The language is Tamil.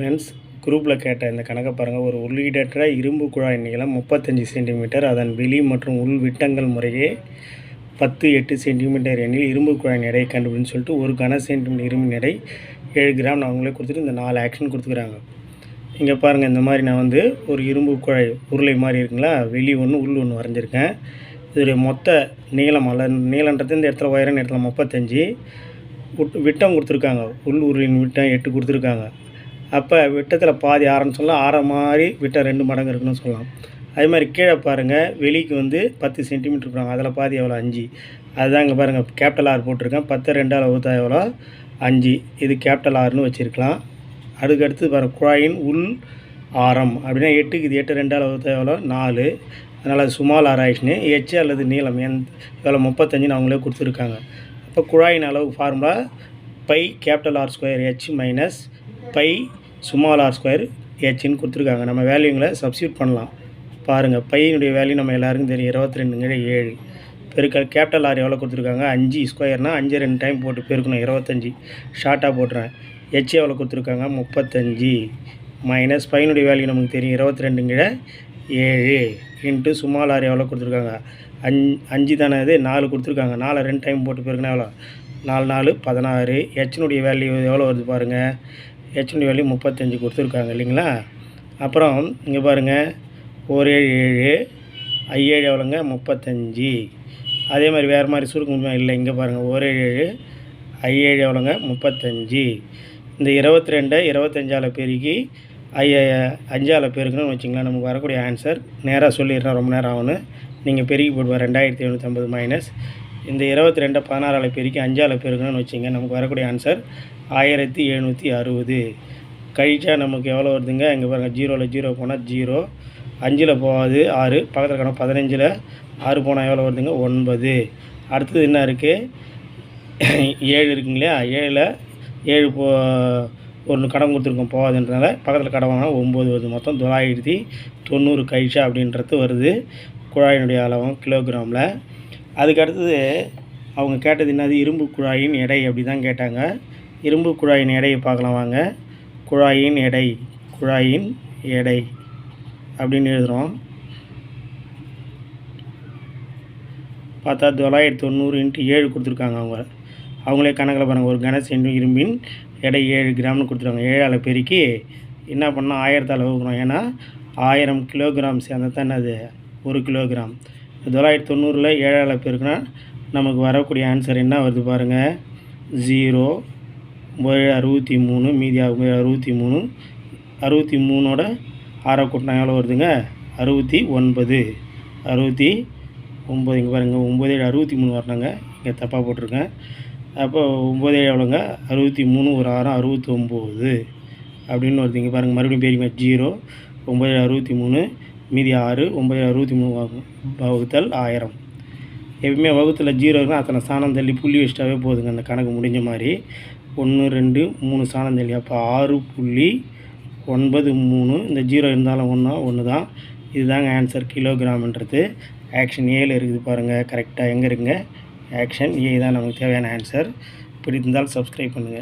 ஃப்ரெண்ட்ஸ் குரூப்பில் கேட்ட இந்த கணக்கை பாருங்கள் ஒரு உள்ளீடற்ற இரும்பு குழாய் நீளம் முப்பத்தஞ்சு சென்டிமீட்டர். அதன் வெளி மற்றும் உள் விட்டங்கள் முறையே பத்து எட்டு சென்டிமீட்டர் எண்ணில் இரும்பு குழாயின் எடையை கண்டுபிடின்னு சொல்லிட்டு ஒரு கன சென்டிமீட்டர் இரும்பின் எடை ஏழு கிராம் அவங்களே கொடுத்துட்டு இந்த நாலு ஆக்ஷன் கொடுத்துக்கிறாங்க. இங்கே பாருங்கள் இந்த மாதிரி நான் வந்து ஒரு இரும்பு குழாய் உருளை மாதிரி இருக்குங்களா? வெளி ஒன்று உள் ஒன்று வரைஞ்சிருக்கேன். இதோடைய மொத்த நீளம் அல்ல நீளன்றது இந்த இடத்துல உயரம் இடத்துல முப்பத்தஞ்சு. விட்டம் கொடுத்துருக்காங்க. உள் உருளின் விட்டம் எட்டு கொடுத்துருக்காங்க. அப்போ விட்டத்தில் பாதி ஆரம்னு சொல்லலாம். ஆரம் மாதிரி விட்டம் ரெண்டு மடங்கு இருக்குன்னு சொல்லலாம். அதே மாதிரி கீழே பாருங்கள் வெளிக்கு வந்து பத்து சென்டிமீட்டர் இருப்பாங்க அதில் பாதி எவ்வளோ அஞ்சு. அதுதான் இங்கே பாருங்கள் கேபிட்டல் ஆர் போட்டிருக்கேன். பத்து ரெண்டால் வகுத்தா எவ்வளோ அஞ்சு. இது கேபிட்டல் ஆர்னு வச்சுருக்கலாம். அதுக்கடுத்து பாருங்கள் குழாயின் உள் ஆரம். அப்படின்னா எட்டுக்கு இது எட்டு ரெண்டால் வகுத்தா எவ்வளோ நாலு. அதனால் அது சுமால் ஆராய்ச்சின்னு எச்சு அல்லது நீளம். என் எவ்வளோ முப்பத்தஞ்சுன்னு அவங்களே கொடுத்துருக்காங்க. அப்போ குழாயின் அளவு formula pi capital R square H minus pi small R square ஹெச்னு கொடுத்துருக்காங்க. நம்ம வேல்யூங்களை சப்ஸ்டியூட் பண்ணலாம். பாருங்கள் பையனுடைய வேல்யூ நம்ம எல்லாருக்கும் தெரியும். இருபத்தி ரெண்டுங்கிற ஏழு. பெருக்கல் கேபிட்டல் ஆர் எவ்வளோ கொடுத்துருக்காங்க? அஞ்சு. ஸ்கொயர்னால் அஞ்சு ரெண்டு டைம் போட்டு பெருக்கணும். இருபத்தஞ்சி. ஷார்ட்டாக போட்டுறேன். ஹெச் எவ்வளோ கொடுத்துருக்காங்க? முப்பத்தஞ்சு. மைனஸ் பையனுடைய வேல்யூ நமக்கு தெரியும். இருபத்தி ரெண்டுங்கிற ஏழு இன்ட்டு சுமால் ஆர் எவ்வளோ கொடுத்துருக்காங்க? அஞ் அஞ்சு தானே இது? நாலு கொடுத்துருக்காங்க. நாலு ரெண்டு டைம் போட்டு பெருக்கினா எவ்வளோ? நாலு நாலு பதினாறு. ஹெச்னுடைய வேல்யூ எவ்வளோ வருது பாருங்கள் ஹெச்என்டி வேல்யூ முப்பத்தஞ்சு கொடுத்துருக்காங்க இல்லைங்களா? அப்புறம் இங்கே பாருங்கள் ஒரு ஏழு ஏழு ஐஏழு எவ்வளோங்க? முப்பத்தஞ்சு. அதே மாதிரி வேறு மாதிரி சுருக்க முடியுமா இல்லை இங்கே பாருங்கள் ஒரு ஏழு ஏழு ஐஏழு எவ்வளோங்க? முப்பத்தஞ்சு. இந்த இருபத்தி ரெண்டை இருபத்தஞ்சால் பெருக்கி ஐய அஞ்சால் பெருக்கணும்னு வச்சிங்களேன் நமக்கு வரக்கூடிய ஆன்சர் நேராக சொல்லிடுறேன் ரொம்ப நேரம் ஆகணும் நீங்கள் பெருக்கி போடுவோம் ரெண்டாயிரத்தி எழுநூற்றம்பது மைனஸ் இந்த இருபத்தி ரெண்டை பதினாறால் பெருக்கி அஞ்சால் பெருக்கணும்னு வச்சிங்க நமக்கு வரக்கூடிய ஆன்சர் ஆயிரத்தி எழுநூற்றி அறுபது. கழிச்சா நமக்கு எவ்வளோ வருதுங்க? இங்கே பாருங்கள் ஜீரோவில் ஜீரோ போனால் ஜீரோ அஞ்சில் போகாது ஆறு பக்கத்தில் கணக்கு பதினஞ்சில் ஆறு போனால் எவ்வளோ வருதுங்க? ஒன்பது. அடுத்தது என்ன இருக்குது ஏழு இருக்குங்களா ஏழில் ஏழு போ ஒன்று கடன் கொடுத்துருக்கோம் போகாதுன்றதால பக்கத்தில் கடன் வாங்கினா ஒம்பது வருது. மொத்தம் தொள்ளாயிரத்தி தொண்ணூறு கழிச்சா அப்படின்றது வருது. குழாயினுடைய அளவும் கிலோகிராமில் அதுக்கு அடுத்தது அவங்க கேட்டது என்னது? இரும்பு குழாயின் எடை அப்படி தான் கேட்டாங்க. இரும்பு குழாயின் எடையை பார்க்கலாம் வாங்க. குழாயின் எடை குழாயின் எடை அப்படின்னு எழுதுகிறோம் பார்த்தா தொள்ளாயிரத்தி தொண்ணூறு இன்ட்டு ஏழு கொடுத்துருக்காங்க அவங்க. அவங்களே கணக்கில் பாருங்கள் ஒரு கனசென்டி இரும்பின் எடை ஏழு கிராம்னு கொடுத்துருவாங்க ஏழால் பெருக்கி என்ன பண்ணால் ஆயிரத்தால் வகுக்கிறோம். ஏன்னா ஆயிரம் கிலோகிராம் சேர்ந்தது தான் அது ஒரு கிலோகிராம். தொள்ளாயிரத்தி தொண்ணூறில் ஏழால் இருக்குன்னா நமக்கு வரக்கூடிய ஆன்சர் என்ன வருது பாருங்கள் ஜீரோ ஒம்பது அறுபத்தி மூணு மீதி ஆகும் அறுபத்தி மூணு. அறுபத்தி மூணோட ஆறை கூட்டினா எவ்வளோ வருதுங்க? அறுபத்தி ஒன்பது. அறுபத்தி ஒம்பது இங்கே பாருங்கள் ஒம்பது ஏழு அறுபத்தி மூணு வரணுங்க. இங்கே தப்பாக போட்டிருக்கேன். அப்போ ஒம்பது ஏழு எவ்வளோங்க அறுபத்தி மூணு ஒரு ஆறம் அறுபத்தி ஒம்பது அப்படின்னு வருது. இங்கே பாருங்கள் மறுபடியும் பெரிய ஜீரோ ஒம்பது ஏழு அறுபத்தி மூணு. மீதி ஆறு ஒம்பது அறுபத்தி மூணு வகுத்தல் ஆயிரம். எப்பவுமே வகுத்தில் ஜீரோ இருக்குன்னா அத்தனை சாணம் தள்ளி புள்ளி வச்சிட்டாவே போதுங்க அந்த கணக்கு முடிஞ்ச மாதிரி. ஒன்று ரெண்டு மூணு சாணம் தள்ளி. அப்போ ஆறு புள்ளி ஒன்பது மூணு இந்த ஜீரோ இருந்தாலும் ஒன்றா ஒன்று தான் இதுதாங்க ஆன்சர் கிலோகிராம்ன்றது ஆக்ஷன் ஏழு இருக்குது பாருங்கள் கரெக்டாக எங்கே இருக்குங்க? ஆக்ஷன் ஏ தான் நமக்கு தேவையான ஆன்சர் பிடித்திருந்தால் சப்ஸ்கிரைப் பண்ணுங்கள்